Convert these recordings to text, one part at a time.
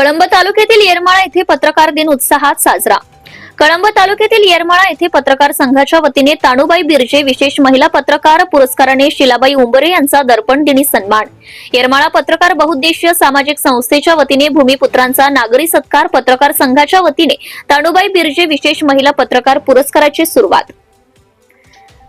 कळंब तालुक्यातील येरमाळा येथे पत्रकार दिन उत्साहात साजरा. कळंब तालुक्यातील येरमाळा येथे पत्रकार संघाच्या वतीने ताणूबाई बिर्जे विशेष महिला पत्रकार पुरस्काराने शिलाबाई उंबरे यांचा दर्पण दिनी सन्मान. येरमाळा पत्रकार बहुद्देशीय सामाजिक संस्थेच्या वतीने भूमिपुत्रांचा नागरी सत्कार पत्रकार संघाच्या वतीने ताणूबाई बिर्जे विशेष महिला पत्रकार पुरस्काराची सुरुवात.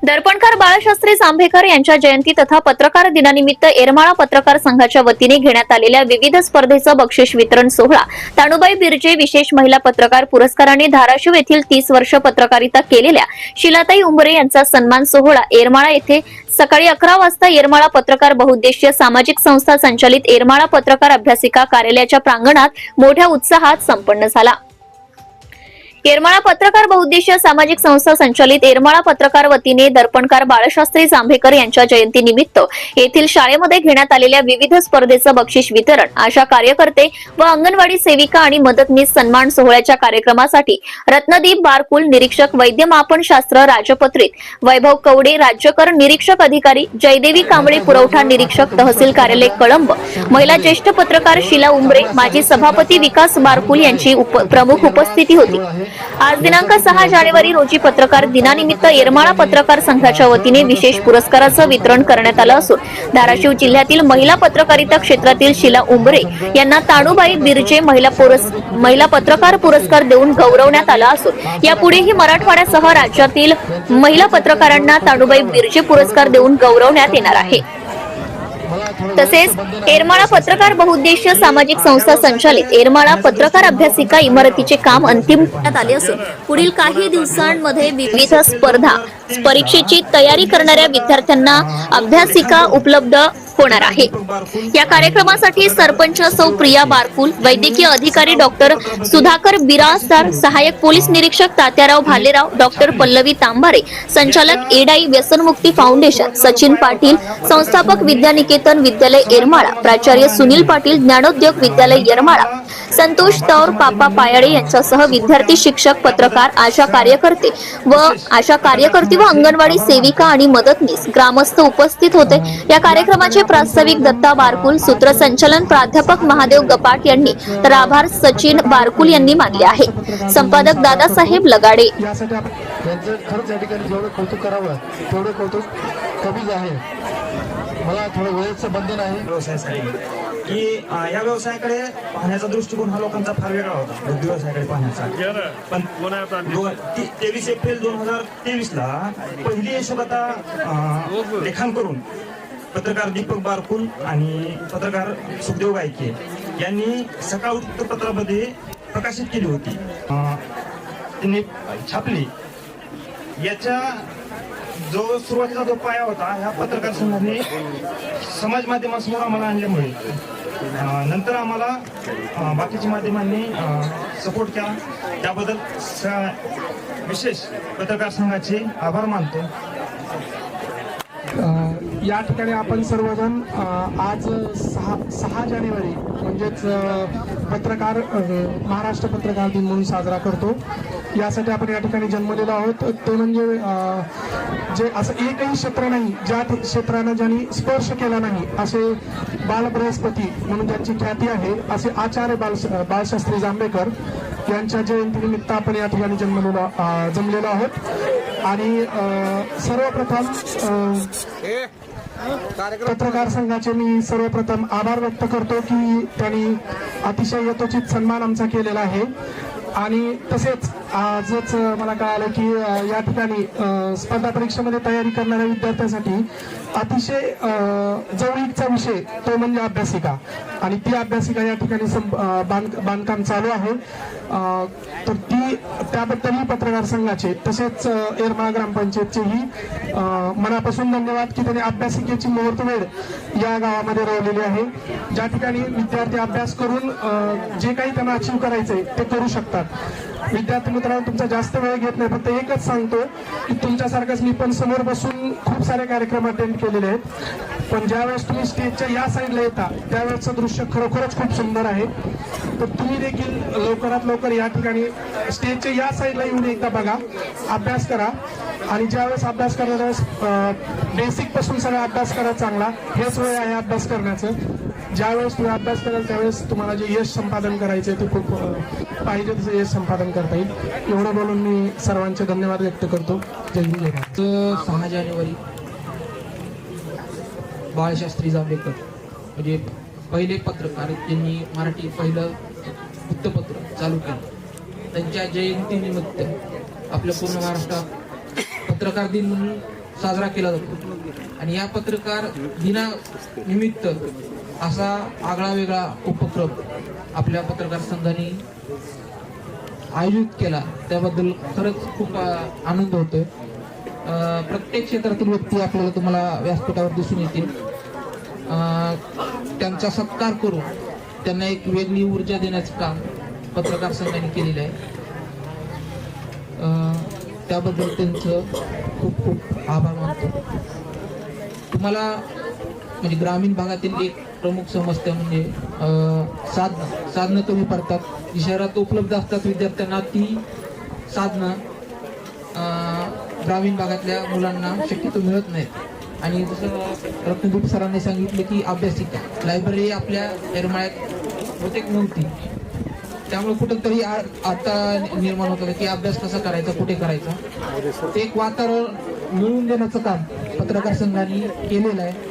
दर्पणकार बाळशास्त्री जांभेकर यांच्या जयंती तथा पत्रकार दिनानिमित्त येरमाळा पत्रकार संघाच्या वतीने घेण्यात आलेल्या विविध स्पर्धेचं बक्षीस वितरण सोहळा. ताणूबाई बिर्जे विशेष महिला पत्रकार पुरस्काराने धाराशिव येथील तीस वर्ष पत्रकारिता केलेल्या शिलाताई उंबरे यांचा सन्मान सोहळा येरमाळा येथे सकाळी अकरा वाजता येरमाळा पत्रकार बहुद्देशीय सामाजिक संस्था संचालित येरमाळा पत्रकार अभ्यासिका कार्यालयाच्या प्रांगणात मोठ्या उत्साहात संपन्न झाला. येरमाळा पत्रकार बहुद्देशीय सामाजिक संस्था संचालित येरमाळा पत्रकार वतीने दर्पणकार बाळशास्त्री जांभेकर यांच्या जयंतीनिमित्त येथील शाळेमध्ये घेण्यात आलेल्या विविध स्पर्धेचं बक्षीस वितरण. आशा कार्यकर्ते व अंगणवाडी सेविका आणि मदतनीस सन्मान सोहळ्याच्या कार्यक्रमासाठी रत्नदीप बारकुल निरीक्षक वैद्य मापन शास्त्र राजपत्रित वैभव कवडे राज्यकर निरीक्षक अधिकारी जयदेवी कांबळे पुरवठा निरीक्षक तहसील कार्यालय कळंब महिला ज्येष्ठ पत्रकार शिला उंबरे माजी सभापती विकास बारकुल यांची उप- प्रमुख उपस्थिती होती. आज दिनांक सहा जानेवारी रोजी पत्रकार दिनानिमित्त येरमाळा पत्रकार संघाच्या वतीने विशेष पुरस्काराचं वितरण करण्यात आलं असून धाराशिव जिल्ह्यातील महिला पत्रकारिता क्षेत्रातील शिला उंबरे यांना ताणूबाई बिर्जे महिला महिला पत्रकार पुरस्कार देऊन गौरवण्यात आला असून यापुढेही मराठवाड्यासह राज्यातील महिला पत्रकारांना ताणूबाई बिर्जे पुरस्कार देऊन गौरवण्यात येणार आहे. तसेच एरमाळा पत्रकार बहुउद्देशीय सामाजिक संस्था संचालित एरमाळा पत्रकार अभ्यासिका इमारतीचे काम अंतिम करण्यात आले असून पुढील काही दिवसांमध्ये विविध स्पर्धा परीक्षेची तयारी करणाऱ्या विद्यार्थ्यांना अभ्यासिका उपलब्ध होणार आहे. या कार्यक्रमासाठी सरपंच सौ प्रिया बारकुल वैद्यकीय अधिकारी डॉक्टर सुधाकर बिरासदार सहाय्यक पोलीस निरीक्षक तात्याराव भालेराव डॉक्टर पल्लवी तांबारे संचालक एडाई व्यसनमुक्ती फाउंडेशन सचिन पाटील संस्थापक विद्यानिकेतन विद्यालय येरमाळा प्राचार्य सुनील पाटील ज्ञानोद्योग विद्यालय येरमाळा संतोष तौर पापा पायडे यांच्यासह विद्यार्थी शिक्षक पत्रकार आशा कार्यकर्ते व आशा कार्यकर्ती व अंगणवाडी सेविका आणि मदतनीस ग्रामस्थ उपस्थित होते. या कार्यक्रमाचे प्रास्ताविक दत्ता बारकुल सूत्रसंचलन प्राध्यापक महादेव गपाट यांनी तर आभार सचिन बारकुल यांनी मानले आहे. संपादक दादासाहेब लगाडे. यासाठी खरंच या ठिकाणी जेवढं कौतुक करावं तेवढं कौतुक कमीच आहे. मला थोडं वेळेचं बंधन आहे. व्यवसायासाठी की या व्यवसायाकडे पाहण्याचा दृष्टिकोन हा लोकांचा फार वेगळा होता. दुग्ध व्यवसायाकडे पाहण्याचा. पण दोन- ते- तेवीस एप्रिल दोन हजार तेवीस ला पहिली यशोगाथा अं, लेखन करून पत्रकार दीपक बारकुल आणि पत्रकार सुखदेव गायके यांनी सकाळ वृत्तपत्रामध्ये प्रकाशित केली होती. अं, त्यांनी छापली. याच्या जो सुरुवातीचा जो पाया होता ह्या पत्रकार संघाने समाज माध्यमासमोर आम्हाला आणल्यामुळे नंतर आम्हाला बाकीच्या माध्यमांनी सपोर्ट केला. त्याबद्दल विशेष पत्रकार संघाचे आभार मानतो. या ठिकाणी आपण सर्वजण आज सहा सहा जानेवारी म्हणजेच पत्रकार महाराष्ट्र पत्रकार दिन म्हणून साजरा करतो. यासाठी आपण या ठिकाणी जन्मलेलो आहोत. ते म्हणजे जे असं एकही क्षेत्र नाही ज्या क्षेत्रानं ज्यांनी स्पर्श केला नाही असे बालबृहस्पती म्हणून ज्यांची ख्याती आहे असे आचार्य बाल बाळशास्त्री जांभेकर यांच्या जयंतीनिमित्त आपण या ठिकाणी जन्मलेलो जमलेलो आहोत. आणि सर्वप्रथम पत्रकार संघाचे मी सर्वप्रथम आभार व्यक्त करतो की त्यांनी अतिशय यथोचित सन्मान आमचा केलेला आहे. आणि तसेच आजच मला कळालं की या ठिकाणी स्पर्धा परीक्षेमध्ये तयारी करणाऱ्या विद्यार्थ्यांसाठी अतिशय जवळीकचा विषय तो म्हणजे अभ्यासिका. आणि ती अभ्यासिका या ठिकाणी सं- बांध बांधकाम चालू आहे. तर ती त्याबद्दलही पत्रकार संघाचे तसेच अ, येरमाळा ग्रामपंचायतचेही मनापासून धन्यवाद की त्यांनी अभ्यासिकेची मुहूर्तवेळ या गावामध्ये रोवलेली आहे. ज्या ठिकाणी विद्यार्थी अभ्यास करून जे काही त्यांना अचीव करायचंय ते करू शकतात. विद्यार्थी मित्रांनो तुमचा जास्त वेळ घेत नाही फक्त एकच सांगतो की तुमच्यासारखंच मी पण समोर बसून खूप सारे कार्यक्रम अटेंड केलेले आहेत. पण ज्यावेळेस तुम्ही स्टेजच्या या साईडला येता त्यावेळेसचं दृश्य खरोखरच खूप सुंदर आहे. तर तुम्ही देखील लवकरात लवकर या ठिकाणी स्टेजच्या या साईडला येऊन एकदा बघा अभ्यास करा. आणि ज्यावेळेस अभ्यास करणाऱ्या बेसिकपासून बेसिकपासून सगळा अभ्यास करा चांगला. हेच वेळ आहे अभ्यास करण्याचं. ज्यावेळेस तुम्ही अभ्यास कराल त्यावेळेस तुम्हाला जे यश संपादन करायचे ते खूप पाहिजे तसं यश संपादन करता येईल. एवढं बोलून मी सर्वांचे धन्यवाद व्यक्त करतो. जय हिंद जय भारत. सहा जानेवारी बाळशास्त्री जांभेकर म्हणजे पहिले पत्रकार त्यांनी मराठी पहिलं वृत्तपत्र चालू केलं. त्यांच्या जयंतीनिमित्त आपल्या पूर्ण महाराष्ट्रात पत्रकार दिन म्हणून साजरा केला जातो. आणि या पत्रकार दिनानिमित्त असा आगळा वेगळा उपक्रम आपल्या पत्रकार संघाने आयोजित केला. त्याबद्दल खरंच खूप आनंद होतोय. प्रत्येक क्षेत्रातील व्यक्ती आपल्याला तुम्हाला व्यासपीठावर दिसून येतील. त्यांचा सत्कार करून त्यांना एक वेगळी ऊर्जा देण्याचं काम पत्रकार संघाने केलेलं आहे. त्याबद्दल त्यांचं खूप खूप आभार मानतो. तुम्हाला म्हणजे ग्रामीण भागातील एक प्रमुख समस्या म्हणजे साधनं साधनं कमी पडतात. जी शहरात उपलब्ध असतात विद्यार्थ्यांना ती साधनं ग्रामीण भागातल्या मुलांना शक्यतो मिळत नाहीत. आणि जसं रत्नदीप सरांनी सांगितलं की अभ्यासिका लायब्ररी आपल्या येरमाळ्यात बहुतेक नव्हती. त्यामुळे कुठंतरी आ- आता निर्माण होत होतं की अभ्यास कसा करायचा कुठे करायचा? ते एक वातावरण मिळवून देण्याचं काम पत्रकार संघाने केलेलं आहे.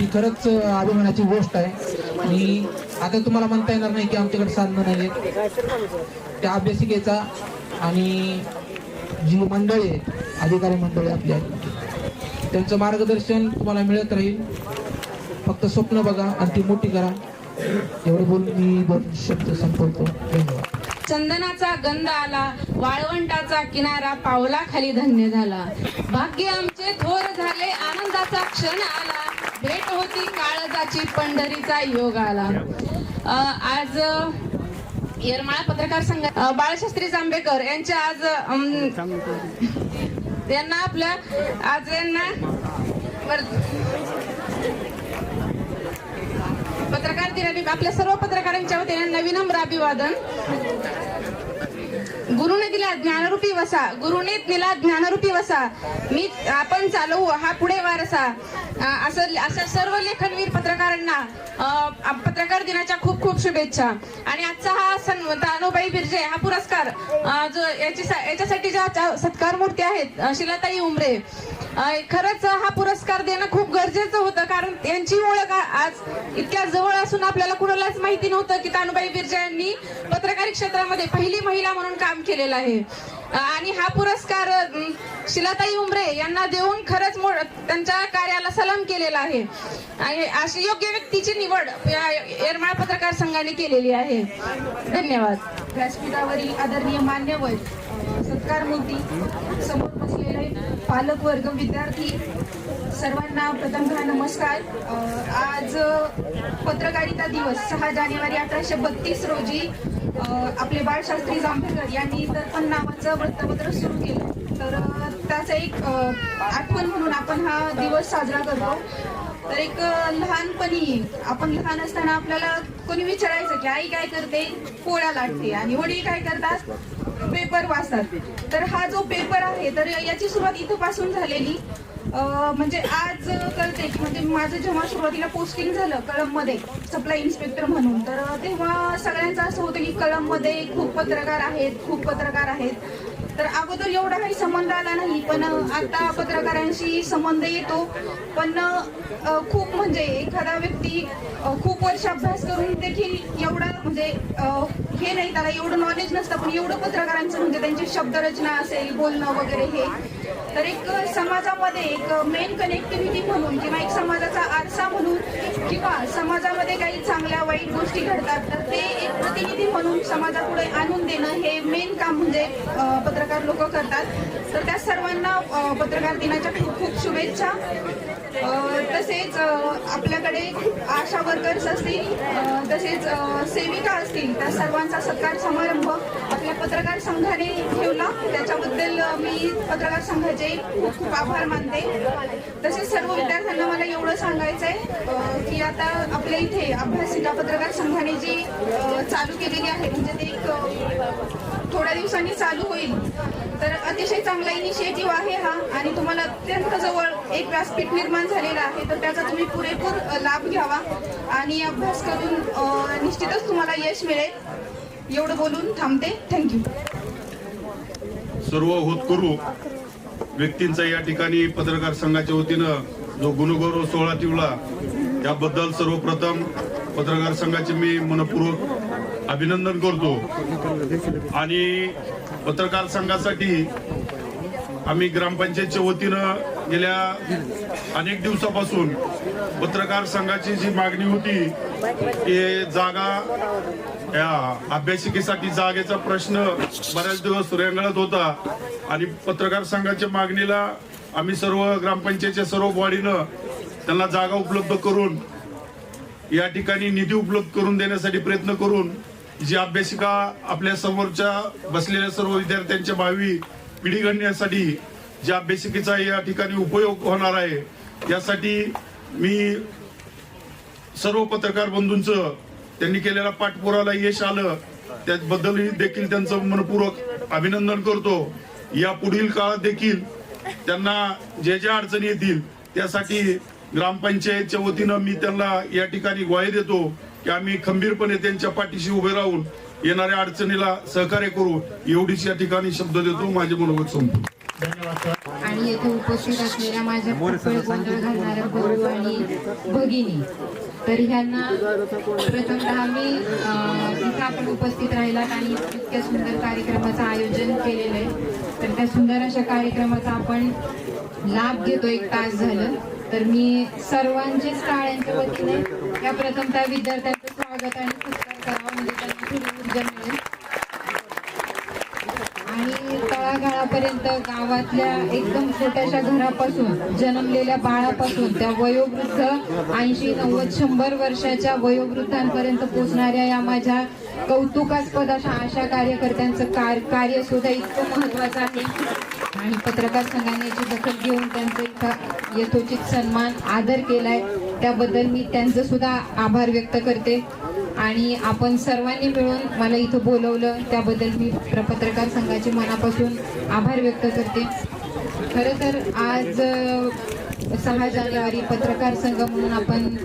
ही खरंच अभिमानाची गोष्ट आहे. आणि आता तुम्हाला म्हणता येणार नाही की आमच्याकडे साधनं नाही आहेत त्या अभ्यासिकेचा आणि जी मंडळी आहेत अधिकारी मंडळी आपली आहेत त्यांचं मार्गदर्शन तुम्हाला मिळत राहील. फक्त स्वप्न बघा आणि ती मोठी करा. एवढं बोलून मी दोन शब्द संपवतो. धन्यवाद. चंदनाचा गंध आला वाळवंटाचा किनारा पावला खाली धन्य झाला. भाग्य आमचे थोर झाले आनंदाचा क्षण आला. भेट होती काळजाची पंढरीचा योग आला. आज येरमाळा पत्रकार संघ बाळशास्त्री जांभेकर यांच्या आज त्यांना आपल्या आज यांना पत्रकार दिनानिमित्त आपल्या सर्व पत्रकारांच्या वतीने नवीनम्र अभिवादन गुरुने दिला ज्ञानरूपी वसा. गुरुने दिला ज्ञानरूपी वसा. मी आपण चालवू हा पुढे वारसा असं. असं सर्व लेखनवीर पत्रकारांना पत्रकार दिनाच्या खूप खूप शुभेच्छा. आणि आजचा हा सन तानुबाई बिर्जे हा पुरस्कार जो याची याच्यासाठी ज्या सत्कार मूर्ती आहेत शिलाताई उमरे खरंच हा पुरस्कार देणं खूप गरजेचं होतं कारण यांची ओळख आज इतक्या जवळ असून आपल्याला कुणालाच माहिती नव्हतं की तानुबाई बिर्जे यांनी पत्रकारी क्षेत्रामध्ये पहिली महिला म्हणून काम केलेलं आहे. आणि हा पुरस्कार शिलाताई उमरे यांना देऊन खरंच मो- त्यांच्या कार्याला सलाम केलेला आहे. आणि अशी योग्य व्यक्तीची निवड या येरमाळ पत्रकार संघाने केलेली आहे. धन्यवाद. व्यासपीठावरील आदरणीय मान्यवर सत्कार मूर्ती समोर बसलेले पालक वर्ग विद्यार्थी सर्वांना प्रथमतः नमस्कार. आज पत्रकारिता दिवस सहा जानेवारी अठराशे बत्तीस रोजी आपले बाळशास्त्री जांभेकर यांनी दर्पण नावाचं वृत्तपत्र सुरू केलं. तर त्याचं एक आठवण म्हणून आपण हा दिवस साजरा करतो. तर एक लहानपणी आपण लहान असताना आपल्याला कोणी विचारायचं की आई काय करते? पोळ्या लाटते. आणि वडील काय करतात? पेपर वाचतात. तर हा जो पेपर आहे तर याची सुरुवात इथपासून झालेली. म्हणजे आज कळते म्हणजे माझं जेव्हा सुरुवातीला पोस्टिंग झालं कळममध्ये सप्लाय इन्स्पेक्टर म्हणून तर तेव्हा सगळ्यांचं असं होतं की कळममध्ये खूप पत्रकार आहेत खूप पत्रकार आहेत. तर अगोदर एवढा काही संबंध आला नाही पण आता पत्रकारांशी संबंध येतो. पण खूप म्हणजे एखादा व्यक्ती खूप वर्ष अभ्यास करून देखील एवढा म्हणजे हे नाही त्याला एवढं नॉलेज नसतं पण एवढं पत्रकारांचं म्हणजे त्यांची शब्दरचना असेल बोलणं वगैरे हे तर एक समाजामध्ये एक मेन कनेक्टिव्हिटी म्हणून किंवा एक समाजाचा आरसा म्हणून किंवा समाजामध्ये काही चांगल्या वाईट गोष्टी घडतात तर ते एक प्रतिनिधी म्हणून समाजापुढे आणून देणं हे मेन काम म्हणजे पत्रकार लोक करतात. तर त्या सर्वांना पत्रकार दिनाच्या खूप खूप शुभेच्छा. तसेच आपल्याकडे आशा वर्कर्स असतील तसेच सेविका असतील त्या सर्वांचा सत्कार समारंभ आपल्या पत्रकार संघाने ठेवला. त्याच्याबद्दल मी पत्रकार संघाचे खूप खूप आभार मानते. तसेच सर्व विद्यार्थ्यांना मला एवढं सांगायचं आहे की आता आपल्या इथे अभ्यासिका पत्रकार संघाने जी चालू केलेली आहे म्हणजे ते एक थोड्या दिवसांनी चालू होईल. तर अतिशय चांगला इनिशिएटिव्ह आहे हा आणि तुम्हाला अत्यंत जवळ एक व्यासपीठ निर्माण झालेला आहे. तर त्याचा तुम्ही पुरेपूर लाभ घ्यावा आणि अभ्यास करून निश्चितच तुम्हाला यश मिळेल. एवढं बोलून थांबते. थँक्यू सर्व होतकरू व्यक्तींचा या ठिकाणी पत्रकार संघाच्या वतीनं जो गुणगौरव सोहळा ठेवला त्याबद्दल सर्वप्रथम पत्रकार संघाचे मी मनपूर्वक अभिनंदन करतो. आणि पत्रकार संघासाठी आम्ही ग्रामपंचायतच्या वतीनं गेल्या अनेक दिवसापासून पत्रकार संघाची जी मागणी होती ते जागा या अभ्यासिकेसाठी जागेचा प्रश्न बऱ्याच दिवस रेंगाळत होता. आणि पत्रकार संघाच्या मागणीला आम्ही सर्व ग्रामपंचायतच्या सर्व बॉडीनं त्यांना जागा उपलब्ध करून या ठिकाणी निधी उपलब्ध करून देण्यासाठी प्रयत्न करून जी अभ्यासिका आपल्या समोरच्या बसलेल्या सर्व विद्यार्थ्यांच्या भावी पिढी घडण्यासाठी ज्या अभ्यासिकेचा या ठिकाणी उपयोग होणार आहे यासाठी मी सर्व पत्रकार बंधूंचं त्यांनी केलेल्या पाठपुराला यश आलं. त्याबद्दल देखील त्यांचं मनपूर्वक अभिनंदन करतो. या पुढील काळात देखील त्यांना जे ज्या अडचणी येतील त्यासाठी ग्रामपंचायतच्या वतीनं मी त्यांना या ठिकाणी ग्वाही देतो की आम्ही खंबीरपणे त्यांच्या पाठीशी उभे राहून येणाऱ्या अडचणीला सहकार्य करू. एवढीच या ठिकाणी शब्द देतो. माझे मनोगत संपतो आणि येथे उपस्थित असलेल्या माझ्या घालणाऱ्या आणि भगिनी तर ह्यांना प्रथमतः मी इथं आपण उपस्थित राहिलात आणि इतक्या सुंदर कार्यक्रमाचं आयोजन केलेलं आहे. तर त्या सुंदर अशा कार्यक्रमाचा आपण लाभ घेतो एक तास झालं. तर मी सर्वांचेच शाळांच्या वतीने या प्रथमतः विद्यार्थ्यांचं स्वागत आणि सत्कार करावा. म्हणजे त्यांना थोडी ऊर्जा मिळेल आणि आतापर्यंत गावातल्या एकदम छोट्याशा घरापासून जन्मलेल्या बाळापासून त्या वयोवृद्ध ऐंशी नव्वद शंभर वर्षाच्या वयोवृद्धांपर्यंत पोचणाऱ्या या माझ्या कौतुकास्पद अशा आशा कार्यकर्त्यांचं कार कार्य सुद्धा इतकं महत्वाचं आहे. आणि पत्रकार संघाने याची दखल घेऊन त्यांचा इथं यथोचित सन्मान आदर केलाय. त्याबद्दल मी त्यांचं सुद्धा आभार व्यक्त करते. आणि आपण सर्वांनी मिळून मला इथं बोलवलं त्याबद्दल मी पत्रकार संघाचे मनापासून आभार व्यक्त करते. खरं तर आज सहा जानेवारी पत्रकार संघ म्हणून आपण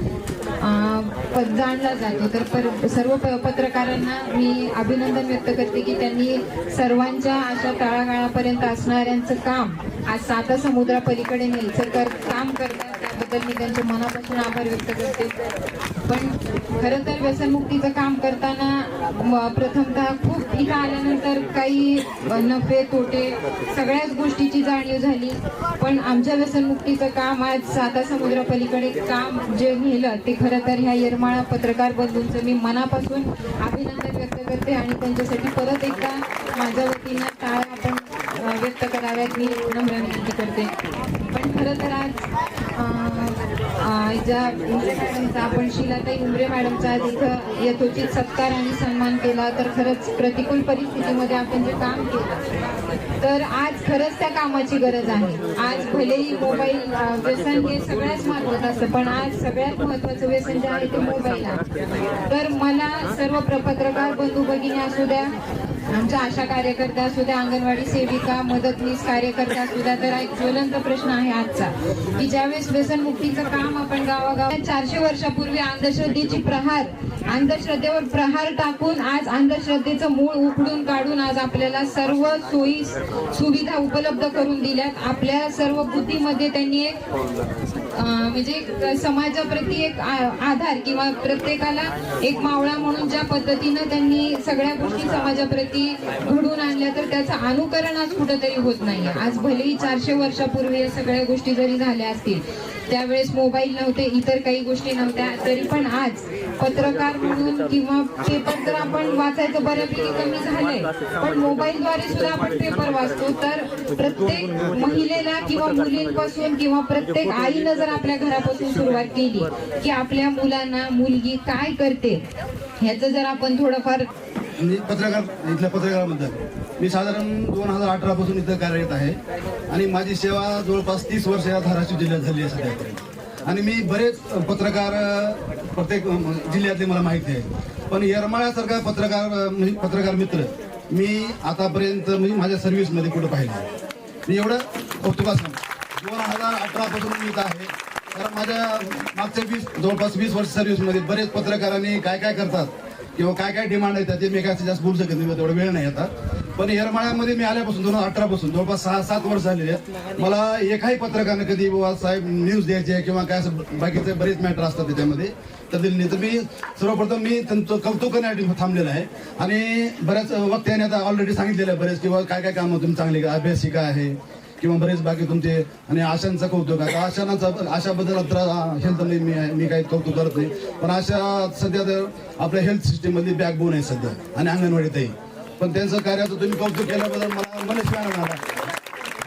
जाणला जातो. तर पर सर्व प- पत्रकारांना मी अभिनंदन व्यक्त करते की त्यांनी सर्वांच्या अशा तळागाळापर्यंत असणाऱ्यांचं काम आज साता समुद्रापलीकडे नाही सरकार काम करतात. त्याबद्दल मी त्यांच्या मनापासून आभार व्यक्त करते. पण खरं तर व्यसनमुक्तीचं काम करताना प्रथमतः खूप इथं आल्यानंतर काही नफे तोटे सगळ्याच गोष्टीची जाणीव झाली. पण आमच्या व्यसनमुक्तीचं काम आज साता समुद्रापलीकडे काम जे नेलं ते खरं तर ह्या येरमाळा पत्रकार बंधूंचं मी मनापासून अभिनंदन व्यक्त करते आणि त्यांच्यासाठी परत एकदा माझ्या वतीनं टाळ्या आपण व्यक्त कराव्यात. मी नम्र विनंती करते. पण खरं तर आज ज्या उमरे मॅडमचा आपण शिलाताई उमरे मॅडमचा आज इथं यथोचित सत्कार आणि सन्मान केला तर खरंच प्रतिकूल परिस्थितीमध्ये आपण जे काम केलं तर आज खरंच त्या कामाची गरज आहे. आज भलेही मोबाईल व्यसन हे सगळ्याच महत्वाचं असतं पण आज सगळ्यात महत्वाचं व्यसन जे आहे ते मोबाईल आहे. तर मला सर्व प्रपत्रकार बंधू भगिनी असू द्या आमच्या आशा कार्यकर्त्या असू द्या अंगणवाडी सेविका मदतनीस कार्यकर्त्या असू द्या तर एक ज्वलंत प्रश्न आहे आजचा की ज्यावेळेस व्यसनमुक्तीचं काम आपण गावागावात चारशे वर्षापूर्वी अंधश्रद्धेची प्रहार अंधश्रद्धेवर प्रहार टाकून आज अंधश्रद्धेचं मूळ उखडून काढून आज आपल्याला सर्व सोयी सुविधा उपलब्ध करून दिल्यात. आपल्या सर्व बुद्धीमध्ये त्यांनी एक म्हणजे समाजाप्रती एक आधार किंवा प्रत्येकाला एक मावळा म्हणून ज्या पद्धतीनं त्यांनी सगळ्या गोष्टी समाजाप्रती घडून आणल्या तर त्याचं अनुकरण आज कुठंतरी होत नाही आज भलेही चारशे वर्षापूर्वी या सगळ्या गोष्टी जरी झाल्या असतील त्यावेळेस मोबाईल नव्हते इतर काही गोष्टी नव्हत्या तरी पण आज पत्रकार म्हणून किंवा पेपर तर आपण वाचायचं बऱ्यापैकी कमी झालंय. पण मोबाईलद्वारे सुद्धा आपण पेपर वाचतो. तर प्रत्येक महिलेला किंवा मुलींपासून किंवा प्रत्येक आईनं जर आपल्या घरापासून सुरुवात केली की आपल्या मुलांना मुलगी काय करते ह्याचं जर आपण थोडंफार मी पत्रकार इथल्या पत्रकाराबद्दल. मी साधारण दोन हजार अठरा पासून इथं कार्यरत आहे. आणि माझी सेवा जवळपास तीस वर्ष या धाराशिव जिल्ह्यात झाली आहे सध्यापर्यंत. आणि मी बरेच पत्रकार प्रत्येक जिल्ह्यातले मला माहिती आहे पण येरमाळ्यासारखा पत्रकार म्हणजे पत्रकार मित्र मी आतापर्यंत म्हणजे माझ्या सर्व्हिसमध्ये कुठं पाहिलं मी एवढं कौतुकाचं दोन हजार अठरापासून मी इथं आहे. कारण माझ्या मागच्या वीस जवळपास वीस वर्ष सर्व्हिसमध्ये बरेच पत्रकारांनी काय काय करतात किंवा काय काय डिमांड आहेत ते मी काय जास्त बोलू शकत नाही तेवढा वेळ नाही आता. पण येरमाळ्यामध्ये मी आल्यापासून दोन हजार अठरा पासून जवळपास सहा सात वर्ष झालेले आहेत. मला एकाही पत्रकाराने कधी बाबा साहेब न्यूज द्यायचे किंवा काय असं बाकीचे बरेच मॅटर असतात त्याच्यामध्ये. तर दिले नाही तर मी सर्वप्रथम मी त्यांचं कौतुक करण्यासाठी थांबलेलं आहे. आणि बऱ्याच वक्त्याने आता ऑलरेडी सांगितलेलं आहे बरेच किंवा काय काय कामं तुम्ही चांगली अभ्यासिका आहे? किंवा बरेच बाकी तुमचे आणि आशांचं कौतुक. आहे आशांचा आशाबद्दल तर हेल्थ नाही मी- मी काही कौतुक करत नाही. पण आशा सध्या तर आपल्या हेल्थ सिस्टीममधली बॅकबोन आहे सध्या आणि अंगणवाडीतही. पण त्यांचं कार्याचं तुम्ही कौतुक केल्याबद्दल मला मन शिवाय आला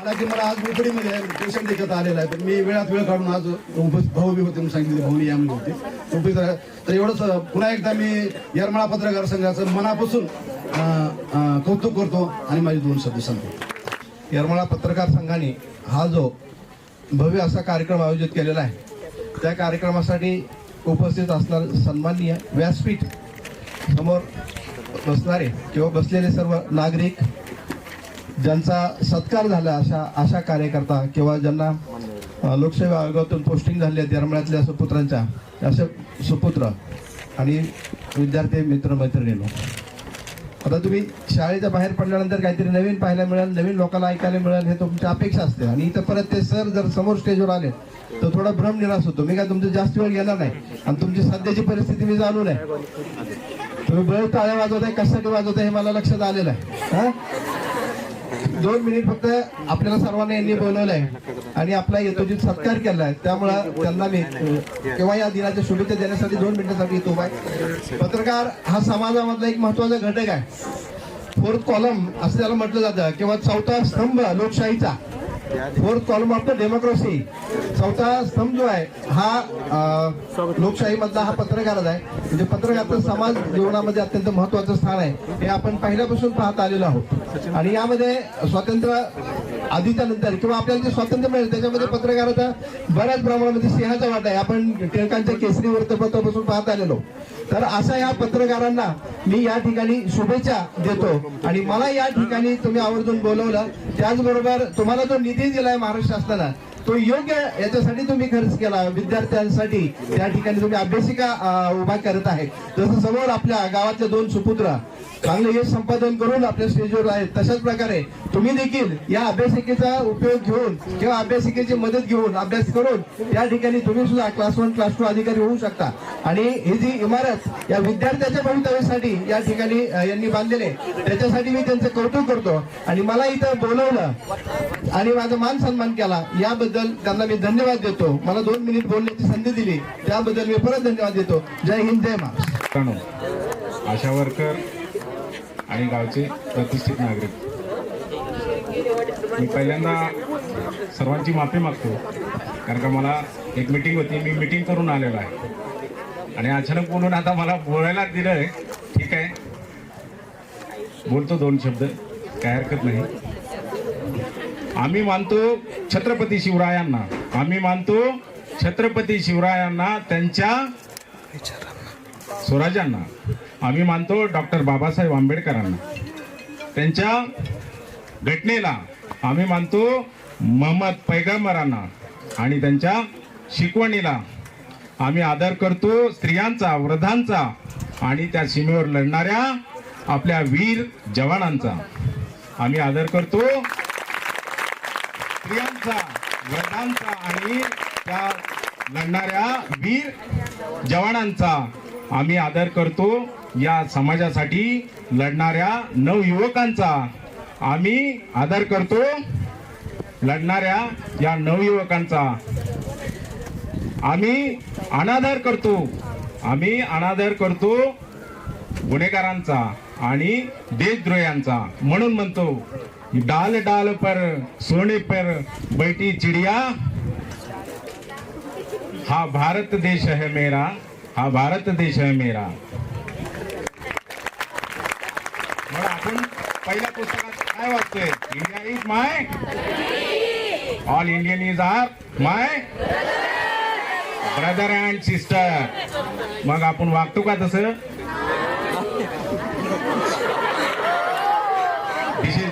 मला की मला आज मुकडीमध्ये पेशंट एकत्र आलेला आहे पण मी वेळात वेळ काढून आज उपस्थित भाऊ बी होते म्हणून सांगितले भाऊनी यामध्ये होते. उपस्थित तर एवढंच पुन्हा एकदा मी यरमाळा पत्रकार संघाचं मनापासून कौतुक करतो आणि माझे दोन शब्द सांगतो. यरमाळा पत्रकार संघाने हा जो भव्य असा कार्यक्रम आयोजित केलेला आहे त्या कार्यक्रमासाठी उपस्थित असणार सन्माननीय व्यासपीठ समोर बसणारे किंवा बसलेले सर्व नागरिक ज्यांचा सत्कार झाला अशा अशा कार्यकर्ता किंवा ज्यांना लोकसेवा आयोगातून पोस्टिंग झाली आहे येरमाळ्यातल्या सुपुत्रांच्या असे सुपुत्र आणि विद्यार्थी मित्रमैत्रिणींनो आता तुम्ही शाळेच्या बाहेर पडल्यानंतर काहीतरी नवीन पाहायला मिळेल नवीन लोकांना ऐकायला मिळेल हे तुमची अपेक्षा असते. आणि इथं परत ते सर जर समोर स्टेजवर आले तर थोडा भ्रम निराश होतो. मी काय तुमचं जास्त वेळ गेला नाही. आणि तुमची सध्याची परिस्थिती मी जाणून आहे. तुम्ही बळ टाळ्या वाजवत आहे कशासाठी वाजवत आहे हे मला लक्षात आलेलं आहे. हा? दोन मिनिट फक्त आपल्याला सर्वांना यांनी बोलवलं आहे. आणि आपला यथोचित सत्कार केलाय आहे. त्यामुळं त्यांना मी किंवा या दिनाच्या शुभेच्छा देण्यासाठी दोन मिनिटांसाठी येतो आहे. पत्रकार हा समाजामधला एक महत्त्वाचा घटक आहे. फोर्थ कॉलम असं त्याला म्हटलं जातं किंवा चौथा स्तंभ लोकशाहीचा. Fourth column of the democracy. चौथा स्तंभ जो आहे हा लोकशाहीमधला हा पत्रकारच आहे. म्हणजे पत्रकाराचं समाज जीवनामध्ये अत्यंत महत्वाचं स्थान आहे. हे आपण पहिल्यापासून पाहत आलेलो आहोत. आणि यामध्ये स्वातंत्र्य आधीच्या नंतर किंवा आपल्याला जे स्वातंत्र्य मिळेल त्याच्यामध्ये पत्रकाराचा बऱ्याच प्रमाणामध्ये सिंहाचा वाटा आहे. आपण टिळकांच्या केसरी वृत्तपत्रापासून पाहत आलेलो तर अशा या पत्रकारांना मी या ठिकाणी शुभेच्छा देतो. आणि मला या ठिकाणी तुम्ही आवर्जून बोलवलं त्याचबरोबर तुम्हाला जो निधी दिलाय महाराष्ट्र शासनाला तो योग्य याच्यासाठी तुम्ही खर्च केला. विद्यार्थ्यांसाठी त्या ठिकाणी तुम्ही अभ्यासिका उभा करत आहे. जसं समोर आपल्या गावातले दोन सुपुत्र चांगले यश संपादन करून आपल्या स्टेजवर आहेत तशाच प्रकारे तुम्ही देखील या अभ्यासिकेचा उपयोग घेऊन किंवा अभ्यासिकेची मदत घेऊन अभ्यास करून या ठिकाणी तुम्ही सुद्धा क्लास वन क्लास टू अधिकारी होऊ शकता. आणि ही जी इमारत या विद्यार्थ्याच्या भवितव्यासाठी या ठिकाणी यांनी बांधलेले त्याच्यासाठी मी त्यांचं कौतुक करतो. आणि मला इथं बोलवलं आणि माझा मान सन्मान केला याबद्दल त्यांना मी धन्यवाद देतो. मला दोन मिनिट बोलण्याची संधी दिली त्याबद्दल मी परत धन्यवाद देतो. जय हिंद जय महाराष्ट्र. आशा वर्कर आणि गावचे प्रतिष्ठित नागरिक. मी पहिल्यांदा सर्वांची माफी मागतो कारण का मला एक मीटिंग होती मी मीटिंग करून आलेलो आहे. आणि अचानक बोलून आता मला बोलायला दिलं ठीक आहे. बोलतो दोन शब्द काय हरकत नाही. आम्ही मानतो छत्रपती शिवरायांना आम्ही मानतो छत्रपती शिवरायांना त्यांच्या स्वराज्यांना. आम्ही मानतो डॉक्टर बाबासाहेब आंबेडकरांना. त्यांच्या घटनेला आम्ही मानतो मोहम्मद पैगंबरांना आणि त्यांच्या शिकवणीला आम्ही आदर करतो स्त्रियांचा वृद्धांचा आणि त्या सीमेवर लढणाऱ्या आपल्या वीर जवानांचा. आम्ही आदर करतो स्त्रियांचा वृद्धांचा आणि त्या लढणाऱ्या वीर जवानांचा. आम्ही आदर करतो या समाजासाठी लढणाऱ्या नवयुवकांचा. आम्ही आदर करतो लढणाऱ्या या नवयुवकांचा. आम्ही अनादर करतो. आम्ही अनादर करतो गुन्हेगारांचा आणि देशद्रोह्यांचा. म्हणून म्हणतो डाल डाल पर सोने पर बैठी चिड़िया. हा भारत देश है मेरा. हा भारत देश आहे मेरा. मग आपण पहिल्या पुस्तकात काय वाचतोय? India is my all Indian is are my brother and sister मग आपण वागतो का तसं?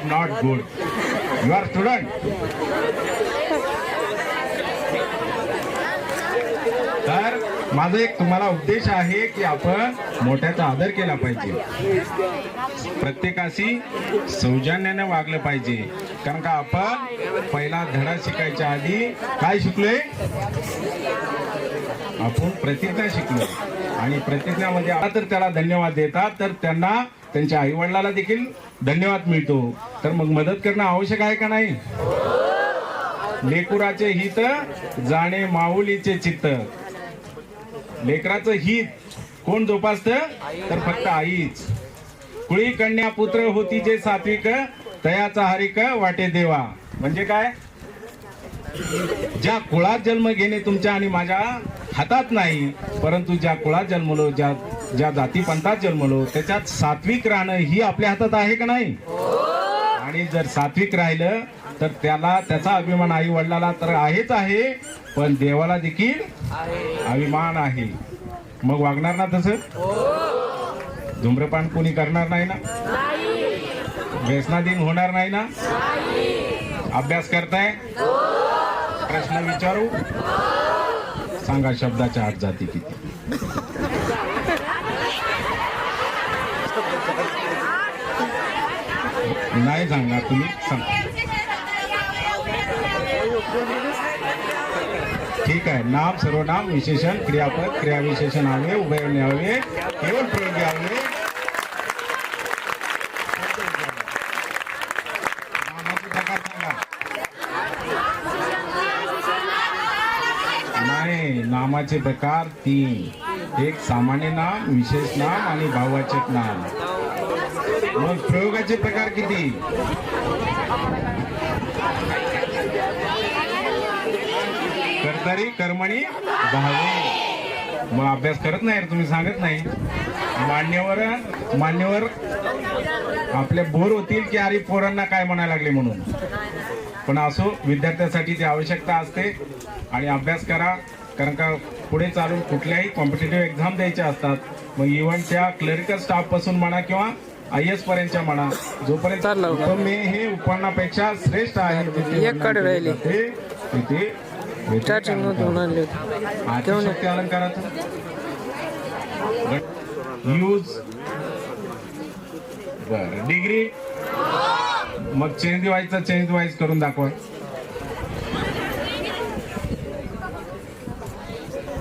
Not good you are student तर माझा एक तुम्हाला उद्देश आहे की आपण मोठ्याचा आदर केला पाहिजे. प्रत्येकाशी सौजन्याने वागलं पाहिजे. कारण का आपण पहिला धडा शिकायच्या आधी काय शिकलोय? आपण प्रतिज्ञा शिकलो आणि प्रतिज्ञामध्ये आता तर त्याला धन्यवाद देतात तर त्यांना त्यांच्या आईवडिलाला देखील धन्यवाद मिळतो. तर मग मदत करणं आवश्यक आहे का नाही? लेकुराचे हित जाणे माऊलीचे चित्त. लेकराचं हित. कोण जोपासत? तर फक्त आईच. कुळी कन्या पुत्र होती जे सात्विक तयाचा हरिक वाटे देवा. म्हणजे काय? ज्या कुळात जन्म घेणे तुमच्या आणि माझ्या हातात नाही परंतु ज्या कुळात जन्मलो ज्या ज्या जातीपंथात जन्मलो त्याच्यात सात्विक राहणं ही आपल्या हातात आहे का नाही? आणि जर सात्विक राहिलं तर त्याला त्याचा अभिमान आई वडिलाला तर आहेच आहे पण देवाला देखील अभिमान आहे. मग वागणार ना तसं? धूम्रपान कोणी करणार नाही ना? व्यसनाधीन होणार नाही ना? अभ्यास करताय? प्रश्न विचारू? सांगा शब्दाच्या आठ जाती किती. नाही सांगणार तुम्ही सांगा. ठीक आहे. नाम सर्वनाम विशेषण क्रियापद क्रियाविशेषण हवे उभय हवे केवळ प्रयोगी हवे नाही नामाचे प्रकार तीन. एक सामान्य नाम विशेष नाम आणि भाववाचक नाम. मग प्रयोगाचे प्रकार किती? कर्तारी कर्मणी भावे. मग अभ्यास करत नाही तुम्ही सांगत नाही. मान्यवर मान्यवर आपले बोर होतील की अरे पोरांना काय म्हणायला लागले म्हणून. पण असो विद्यार्थ्यांसाठी ती आवश्यकता असते आणि अभ्यास करा कारण का पुढे चालून कुठल्याही कॉम्पिटेटिव्ह एक्झाम द्यायच्या असतात. मग इव्हन त्या क्लरिकल स्टाफपासून म्हणा किंवा आय एस पर्यंतच्या म्हणा जोपर्यंत उपमे हे उपकरणापेक्षा श्रेष्ठ आहे तिथे व्यतिरेक अलंकार. आदिशक्ती अलंकाराचं यूज बर. डिग्री मग चेंज डिवाइसचा चेंज डिवाइस करून दाखवा.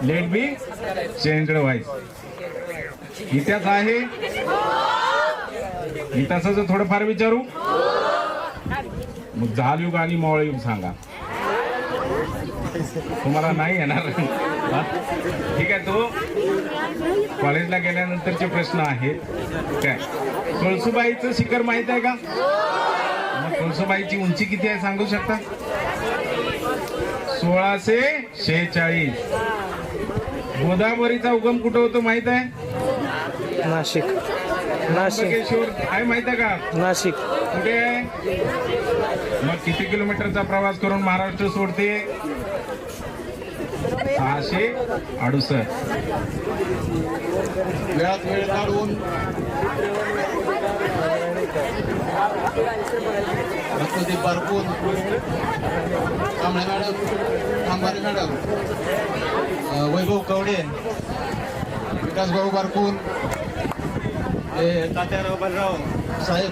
लेट बी चेंज डिवाइस इतिहास आहे. इतिहासाचं थोडंफार विचारू. मग झाल युग आणि मॉळ युग सांगा. तुम्हाला नाही येणार? ठीक आहे तो कॉलेजला गेल्यानंतरचे प्रश्न आहेत. काय? कळसुबाईचं शिखर माहीत आहे का? मग कळसुबाईची उंची किती आहे सांगू शकता? सोळाशे शेहेचाळीस. गोदावरीचा उगम कुठं होतो माहीत आहे? नाशिक. त्र्यंबकेश्वर. आहे माहीत आहे का? नाशिक. कुठे आहे? मग किती किलोमीटरचा प्रवास करून महाराष्ट्र सोडते? सहाशे अडुसष्ट. वेळात वेळ काढून. रक्तदीप भरपूर कांबळे मॅडम. कांबारे मॅडम. वैभव कवडे. विकास बारकून. हे तात्याराव बलराव साहेब.